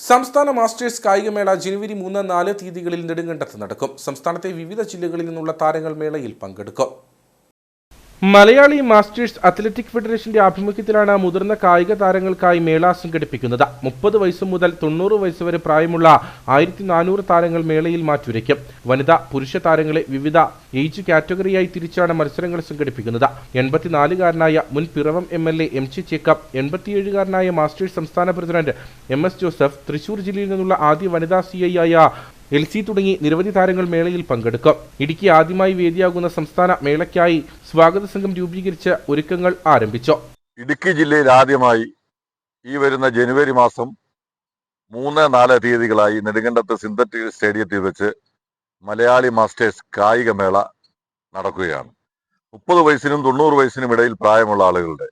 സംസ്ഥാന മാസ്റ്റേഴ്സ് കായികമേള ജനുവരി മൂന്ന് നാല് തീയതികളിൽ നെടുങ്കണ്ടത്ത് നടക്കും. സംസ്ഥാനത്തെ വിവിധ ജില്ലകളിൽ നിന്നുള്ള താരങ്ങൾ മേളയിൽ പങ്കെടുക്കും. മലയാളി മാസ്റ്റേഴ്സ് അത്ലറ്റിക് ഫെഡറേഷന്റെ ആഭിമുഖ്യത്തിലാണ് മുതിർന്ന കായിക താരങ്ങൾക്കായി മേള സംഘടിപ്പിക്കുന്നത്. മുപ്പത് വയസ്സ് മുതൽ തൊണ്ണൂറ് വയസ്സ് വരെ പ്രായമുള്ള ആയിരത്തി നാനൂറ് താരങ്ങൾ മേളയിൽ മാറ്റുരയ്ക്കും. വനിതാ പുരുഷ താരങ്ങളെ വിവിധ ഏജ് കാറ്റഗറിയായി തിരിച്ചാണ് മത്സരങ്ങൾ സംഘടിപ്പിക്കുന്നത്. എൺപത്തിനാലുകാരനായ മുൻ Piravom M L A M G Jacob എൺപത്തിയേഴുകാരനായ masters സംസ്ഥാന president M S Joseph Thrissur ജില്ലയിൽ നിന്നുള്ള ആദ്യ വനിതാ സി ഐ ആയ എൽ സി തുടങ്ങി നിരവധി താരങ്ങൾ മേളയിൽ പങ്കെടുക്കും. ഇടുക്കി ആദ്യമായി വേദിയാകുന്ന സംസ്ഥാന മേളയ്ക്കായി സ്വാഗത സംഘം രൂപീകരിച്ച ഒരുക്കങ്ങൾ ആരംഭിച്ചു. ഇടുക്കി ജില്ലയിൽ ആദ്യമായി ഈ വരുന്ന ജനുവരി മാസം മൂന്ന് നാല് തീയതികളായി നെടുങ്കണ്ടത്ത് സിന്തറ്റിക് സ്റ്റേഡിയത്തിൽ വെച്ച് മലയാളി മാസ്റ്റേഴ്സ് കായികമേള നടക്കുകയാണ്. മുപ്പത് വയസ്സിനും തൊണ്ണൂറ് വയസ്സിനും ഇടയിൽ പ്രായമുള്ള ആളുകളുടെ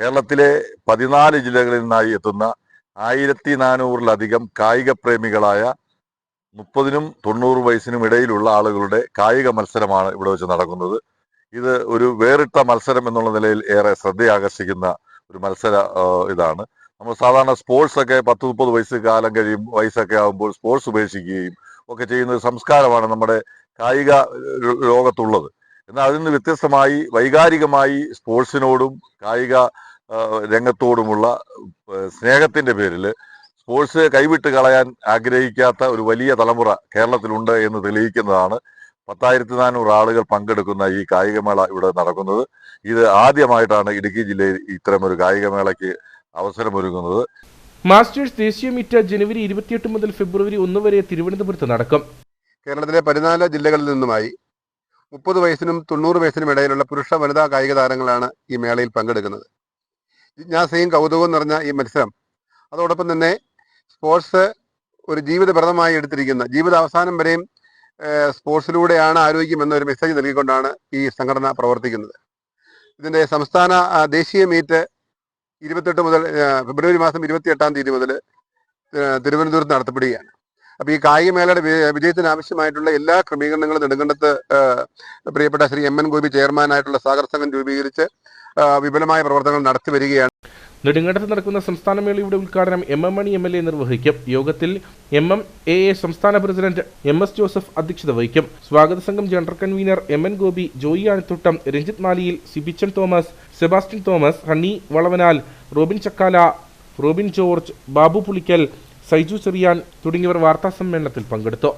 കേരളത്തിലെ പതിനാല് ജില്ലകളിൽ നിന്നായി എത്തുന്ന ആയിരത്തി നാനൂറിലധികം കായിക പ്രേമികളായ മുപ്പതിനും തൊണ്ണൂറ് വയസ്സിനും ഇടയിലുള്ള ആളുകളുടെ കായിക മത്സരമാണ് ഇവിടെ വെച്ച് നടക്കുന്നത്. ഇത് ഒരു വേറിട്ട മത്സരം എന്നുള്ള നിലയിൽ ഏറെ ശ്രദ്ധയാകർഷിക്കുന്ന ഒരു മത്സര ഇതാണ്. നമ്മൾ സാധാരണ സ്പോർട്സ് ഒക്കെ പത്ത് മുപ്പത് വയസ്സ് കാലം കഴിയും വയസ്സൊക്കെ ആകുമ്പോൾ സ്പോർട്സ് ഉപേക്ഷിക്കുകയും ഒക്കെ ചെയ്യുന്ന ഒരു സംസ്കാരമാണ് നമ്മുടെ കായിക ലോകത്തുള്ളത്. എന്നാൽ അതിൽ നിന്ന് വ്യത്യസ്തമായി വൈകാരികമായി സ്പോർട്സിനോടും കായിക രംഗത്തോടുമുള്ള സ്നേഹത്തിന്റെ പേരിൽ സ്പോർട്സ് കൈവിട്ട് കളയാൻ ആഗ്രഹിക്കാത്ത ഒരു വലിയ തലമുറ കേരളത്തിലുണ്ട് എന്ന് തെളിയിക്കുന്നതാണ്. പത്തായിരത്തി നാനൂറ് ആളുകൾ പങ്കെടുക്കുന്ന ഈ കായികമേള ഇവിടെ നടക്കുന്നത്. ഇത് ആദ്യമായിട്ടാണ് ഇടുക്കി ജില്ലയിൽ ഇത്തരമൊരു കായികമേളയ്ക്ക് അവസരമൊരുങ്ങുന്നത്. മാസ്റ്റേഴ്സ് ദേശീയ മീറ്റ് ജനുവരി ഇരുപത്തിയെട്ട് മുതൽ ഫെബ്രുവരി ഒന്ന് വരെ തിരുവനന്തപുരത്ത് നടക്കും. കേരളത്തിലെ പതിനാല് ജില്ലകളിൽ നിന്നുമായി മുപ്പത് വയസ്സിനും തൊണ്ണൂറ് വയസ്സിനും ഇടയിലുള്ള പുരുഷ വനിതാ കായിക താരങ്ങളാണ് ഈ മേളയിൽ പങ്കെടുക്കുന്നത്. ജിജ്ഞാസയും കൗതുകവും നിറഞ്ഞ ഈ മത്സരം അതോടൊപ്പം തന്നെ സ്പോർട്സ് ഒരു ജീവിത പ്രദമായി എടുത്തിരിക്കുന്ന ജീവിത അവസാനം വരെയും സ്പോർട്സിലൂടെയാണ് ആരോഗ്യം എന്നൊരു മെസ്സേജ് നൽകിക്കൊണ്ടാണ് ഈ സംഘടന പ്രവർത്തിക്കുന്നത്. ഇതിന്റെ സംസ്ഥാന ദേശീയ മീറ്റ് ഇരുപത്തെട്ട് മുതൽ ഫെബ്രുവരി മാസം ഇരുപത്തി എട്ടാം തീയതി മുതൽ തിരുവനന്തപുരത്ത് നടത്തപ്പെടുകയാണ്. അപ്പോൾ ഈ കായികമേളയുടെ വിജയത്തിന് ആവശ്യമായിട്ടുള്ള എല്ലാ ക്രമീകരണങ്ങളും നെടുങ്കണ്ടത്ത് പ്രിയപ്പെട്ട ശ്രീ എം എൻ ഗോപി ചെയർമാനായിട്ടുള്ള സാഗർ സംഘം രൂപീകരിച്ച് വിപുലമായ പ്രവർത്തനങ്ങൾ നടത്തി വരികയാണ്. നെടുങ്കണ്ടത്ത് നടക്കുന്ന സംസ്ഥാന മേളയുടെ ഉദ്ഘാടനം M M Mani M L A നിർവഹിക്കും. യോഗത്തിൽ എം എം എ എ സംസ്ഥാന പ്രസിഡന്റ് എം എസ് ജോസഫ് അധ്യക്ഷത വഹിക്കും. സ്വാഗത സംഘം general convener M N Gopi Joy Anathuttam Ranjith Maliyil Sibichan Thomas Sebastian Thomas Honey Valavanal Robin Chakkala Robin George Babu Pulickal Saiju Cherian തുടങ്ങിയവർ വാർത്താ സമ്മേളനത്തിൽ പങ്കെടുത്തു.